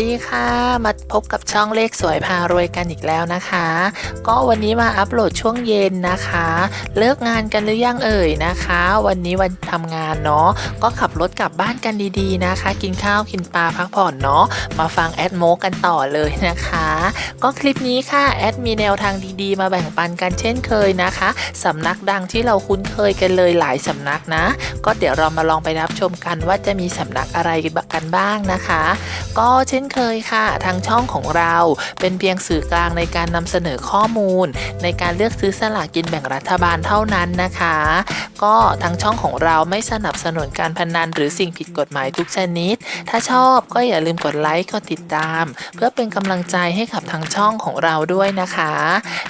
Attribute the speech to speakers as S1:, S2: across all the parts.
S1: ดีค่ะ มาพบกับช่องเลขสวยพารวยกันอีกแล้วนะคะ ก็วันนี้มาอัปโหลดช่วงเย็นนะคะ เลิกงานกันหรือยังเอ่ยนะคะ วันนี้วันทำงานเนาะก็ขับรถกลับบ้านกันดีๆนะคะ กินข้าวกินปลาพักผ่อนเนาะมาฟังแอดโมกันต่อเลยนะคะ ก็คลิปนี้ค่ะแอดมีแนวทางดีๆ มาแบ่งปันกันเช่นเคยนะคะสำนักดังที่เราคุ้นเคยกันเลยหลายสำนักนะ ก็เดี๋ยวเรามาลองไปรับชมกันว่าจะมีสำนักอะไรกันบ้างนะคะ ก็เช่นนเคยค่ะ ทางช่องของเราเป็นเพียงสื่อกลางในการนำเสนอข้อมูล ในการเลือกซื้อสลากกินแบ่งรัฐบาลเท่านั้นนะคะ ก็ทางช่องของเราไม่สนับสนุนการพนันหรือสิ่งผิดกฎหมายทุกชนิด ถ้าชอบก็อย่าลืมกดไลค์กดติดตาม เพื่อเป็นกำลังใจให้กับทางช่องของเราด้วยนะคะ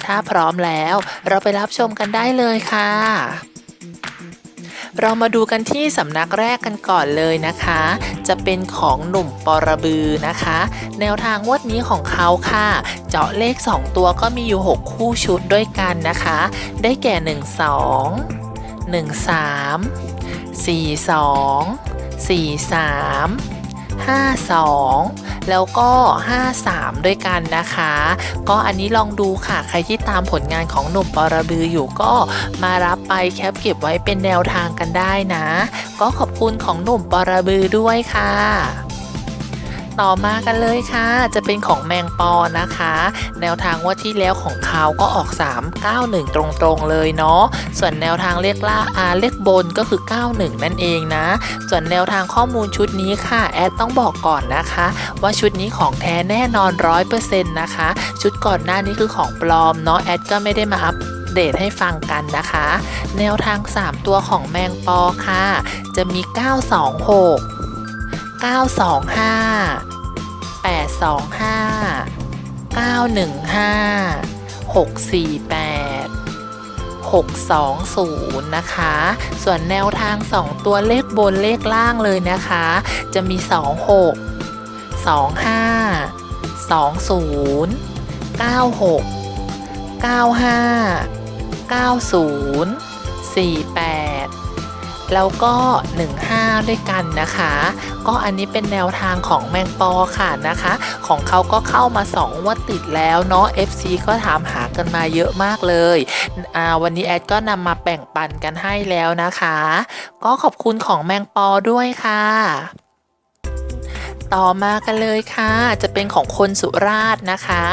S1: ถ้าพร้อมแล้วเราไปรับชมกันได้เลยค่ะ เรามาดูกันที่สำนักแรกกันก่อนเลยนะคะ จะเป็นของหนุ่มปรบือนะคะ แนวทางงวดนี้ของเขาค่ะ เจาะเลข 2 ตัวก็มีอยู่ 6 คู่ชุดด้วยกันนะคะ ได้แก่ 1 2 1 3 4 2 4 3 52 แล้วก็ 53 ด้วยกันนะคะ ก็อันนี้ลองดูค่ะ ใครที่ตามผลงานของหนุ่มปรบืออยู่ก็มารับไปแคปเก็บไว้เป็นแนวทางกันได้นะ ก็ขอบคุณของหนุ่มปรบือด้วยค่ะต่อมากันเลยค่ะ จะเป็นของแมงปอนะคะ แนวทางว่าที่แล้วของเขาก็ออก 391 ตรงๆเลยเนาะ ส่วนแนวทางเลขล่าอาเลข บนก็คือ 91 นั่นเองนะ ส่วนแนวทางข้อมูลชุดนี้ค่ะ แอดต้องบอกก่อนนะคะ ว่าชุดนี้ของแท้แน่นอน 100%นะคะ ชุดก่อนหน้านี้คือของปลอมเนาะแอดก็ไม่ได้มาอัปเดตให้ฟังกันนะคะ แนวทาง 3 ตัวของแมงปอค่ะ จะมี 926 925 825 915 648 620 นะคะ ส่วนแนวทาง 2 ตัวเลขบนเลขล่างเลยนะคะ จะมี 26 25 20 96 95 90 48 แล้วก็ 15 ด้วยกันนะคะ ก็อันนี้เป็นแนวทางของแมงปอค่ะนะคะ ของเขาก็เข้ามา2งวัดติดแล้วเนาะ FC ก็ถามหากันมาเยอะมากเลยอ่าวันนี้แอดก็นำมาแบ่งปันกันให้แล้วนะคะ ก็ขอบคุณของแมงปอด้วยค่ะต่อมากันเลยค่ะ จะเป็นของคนสุราษฎร์นะคะ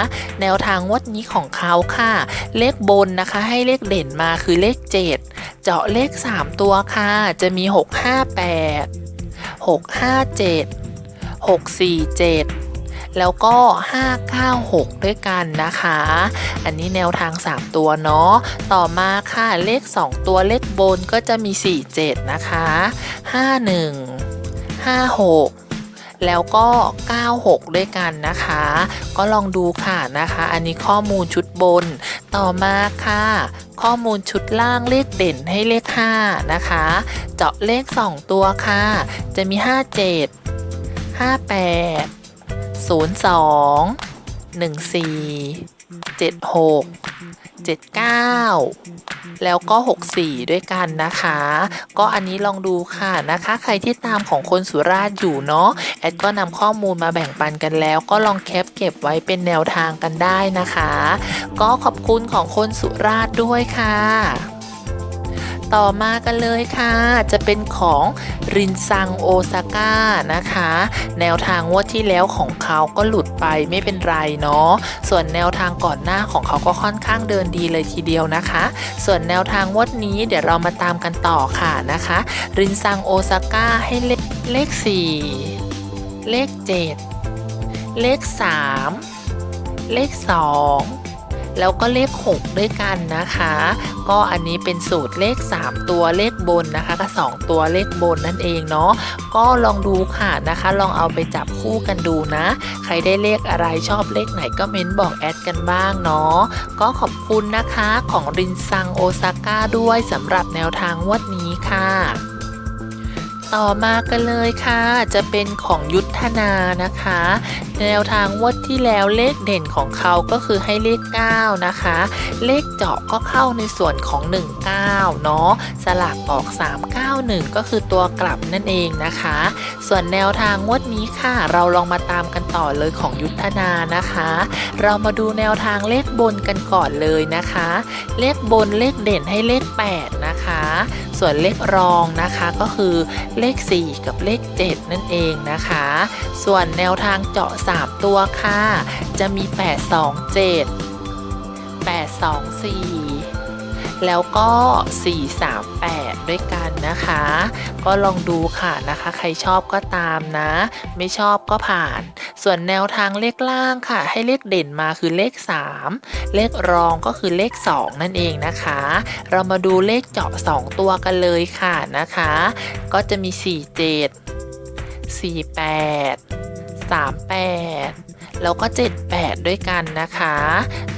S1: แนวทางงวดนี้ของเขาค่ะ เลขบนนะคะ ให้เลขเด่นมาคือเลข 7 เจาะเลข 3 ตัวค่ะ จะมี 658 657 647 แล้วก็ 596 ด้วยกันนะคะ อันนี้แนวทาง 3 ตัวเนาะ ต่อมาค่ะเลข 2 ตัวเลขบนก็จะมี 47 นะคะ 51 56แล้วก็ 96 ด้วยกันนะคะ ก็ลองดูค่ะนะคะ อันนี้ข้อมูลชุดบน ต่อมาค่ะ ข้อมูลชุดล่างเลขเด่นให้เลข 5 นะคะ เจาะเลข 2 ตัวค่ะ จะมี 57 58 02 14 76 79 แล้วก็ 64 ด้วยกันนะคะ ก็อันนี้ลองดูค่ะนะคะ ใครที่ตามของคนสุราษฎร์อยู่เนาะแอดก็นำข้อมูลมาแบ่งปันกันแล้ว ก็ลองแคปเก็บไว้เป็นแนวทางกันได้นะคะ ก็ขอบคุณของคนสุราษฎร์ด้วยค่ะ ต่อมากันเลยค่ะ จะเป็นของรินซังโอซาก้านะคะ แนวทางงวดที่แล้วของเขาก็หลุดไปไม่เป็นไรเนาะส่วนแนวทางก่อนหน้าของเขาก็ค่อนข้างเดินดีเลยทีเดียวนะคะ ส่วนแนวทางงวดนี้เดี๋ยวเรามาตามกันต่อค่ะนะคะ รินซังโอซาก้าให้เลขเลข 4 เลข 7 เลข 3 เลข 2 แล้วก็เลข 6 ด้วยกันนะคะ ก็อันนี้เป็นสูตรเลข 3 ตัวเลขบนนะคะกับ2ตัวเลขบนนั่นเองเนาะก็ลองดูค่ะนะคะ ลองเอาไปจับคู่กันดูนะ ใครได้เลขอะไรชอบเลขไหนก็เม้นบอกแอดกันบ้างเนาะก็ขอบคุณนะคะของรินซังโอซาก้าด้วยสำหรับแนวทางงวดนี้ค่ะต่อมากันเลยค่ะ จะเป็นของยุทธนานะคะ แนวทางวดที่แล้วเลขเด่นของเขาก็คือให้เลข 9 นะคะ เลขเจาะก็เข้าในส่วนของ 19 เนาะสลักออก 391 ก็คือตัวกลับนั่นเองนะคะ ส่วนแนวทางงวดนี้ค่ะ เราลองมาตามกันต่อเลยของยุทธนานะคะ เรามาดูแนวทางเลขบนกันก่อนเลยนะคะ เลขบนเลขเด่นให้เลข 8 นะคะ ส่วนเลขรองนะคะก็คือเลข 4 กับเลข 7 นั่นเองนะคะ ส่วนแนวทางเจาะ3 ตัวค่ะ จะมี 8 2 7 8 2 4 แล้วก็ 4 3 8 ด้วยกันนะคะ ก็ลองดูค่ะนะคะ ใครชอบก็ตามนะ ไม่ชอบก็ผ่าน ส่วนแนวทางเลขล่างค่ะ ให้เลขเด่นมาคือเลข 3 เลขรองก็คือเลข 2 นั่นเองนะคะ เรามาดูเลขเจาะ 2 ตัวกันเลยค่ะนะคะ ก็จะมี 4 7 3 8 แล้วก็ 7 8 ด้วยกันนะคะ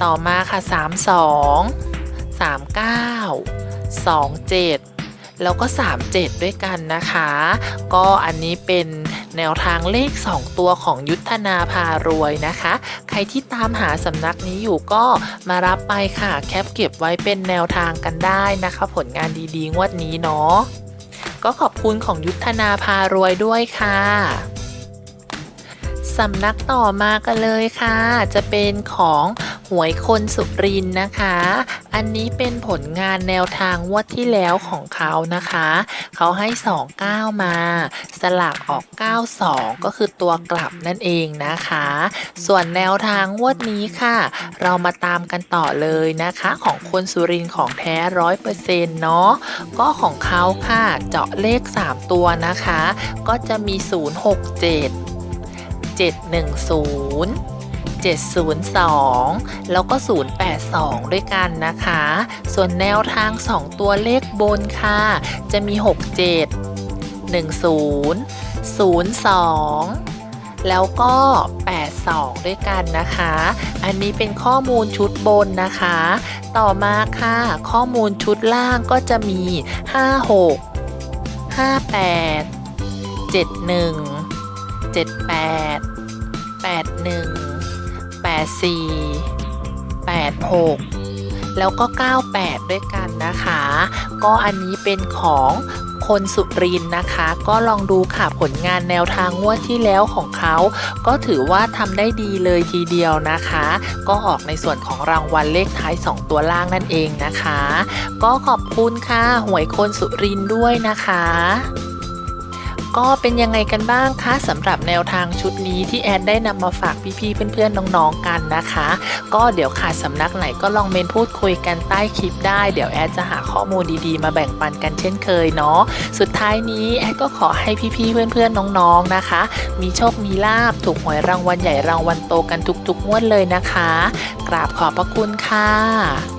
S1: ต่อมาค่ะ 3 2 3 9 2 7แล้วก็ 37 ด้วยกันนะคะ ก็อันนี้เป็นแนวทางเลข 2 ตัวของยุทธนาพารวยนะคะ ใครที่ตามหาสำนักนี้อยู่ก็มารับไปค่ะ แคปเก็บไว้เป็นแนวทางกันได้นะคะ ผลงานดีๆ งวดนี้เนาะ ก็ขอบคุณของยุทธนาพารวยด้วยค่ะ สำนักต่อมากันเลยค่ะ จะเป็นของหวยคนสุรินนะคะ อันนี้เป็นผลงานแนวทางงวดที่แล้วของเขานะคะ เขาให้ 29 มา สลากออก 92 ก็คือตัวกลับนั่นเองนะคะ ส่วนแนวทางงวดนี้ค่ะ เรามาตามกันต่อเลยนะคะ ของคนสุรินของแท้ร้อยเปอร์เซ็นต์เนาะก็ของเขาค่ะเจาะเลข 3 ตัวนะคะ ก็จะมี 067 710 702 แล้วก็ 082 ด้วยกันนะคะ ส่วนแนวทาง 2 ตัวเลขบนค่ะ จะมี 67 10 02แล้วก็ 82 ด้วยกันนะคะ อันนี้เป็นข้อมูลชุดบนนะคะ ต่อมาค่ะ ข้อมูลชุดล่างก็จะมี 56 58 71 78 81 84 86แล้วก็ 98 ด้วยกันนะคะ ก็อันนี้เป็นของคนสุรินนะคะ ก็ลองดูค่ะผลงานแนวทางงวดที่แล้วของเขา ก็ถือว่าทำได้ดีเลยทีเดียวนะคะ ก็ออกในส่วนของรางวัลเลขท้าย 2 ตัวล่างนั่นเองนะคะ ก็ขอบคุณค่ะหวยคนสุรินด้วยนะคะ ก็เป็นยังไงกันบ้างคะสำหรับแนวทางชุดนี้ที่แอดได้นำมาฝากพี่ๆเพื่อนๆน้องๆกันนะคะ ก็เดี๋ยวขาดสำนักไหนก็ลองเมนพูดคุยกันใต้คลิปได้เดี๋ยวแอดจะหาข้อมูลดีๆ มาแบ่งปันกันเช่นเคยเนาะสุดท้ายนี้แอดก็ขอให้พี่ๆเพื่อนๆน้องๆนะคะ มีโชคมีลาบถูกหวยรางวัลใหญ่รางวัลโตกันทุกๆงวดเลยนะคะ กราบขอบพระคุณค่ะ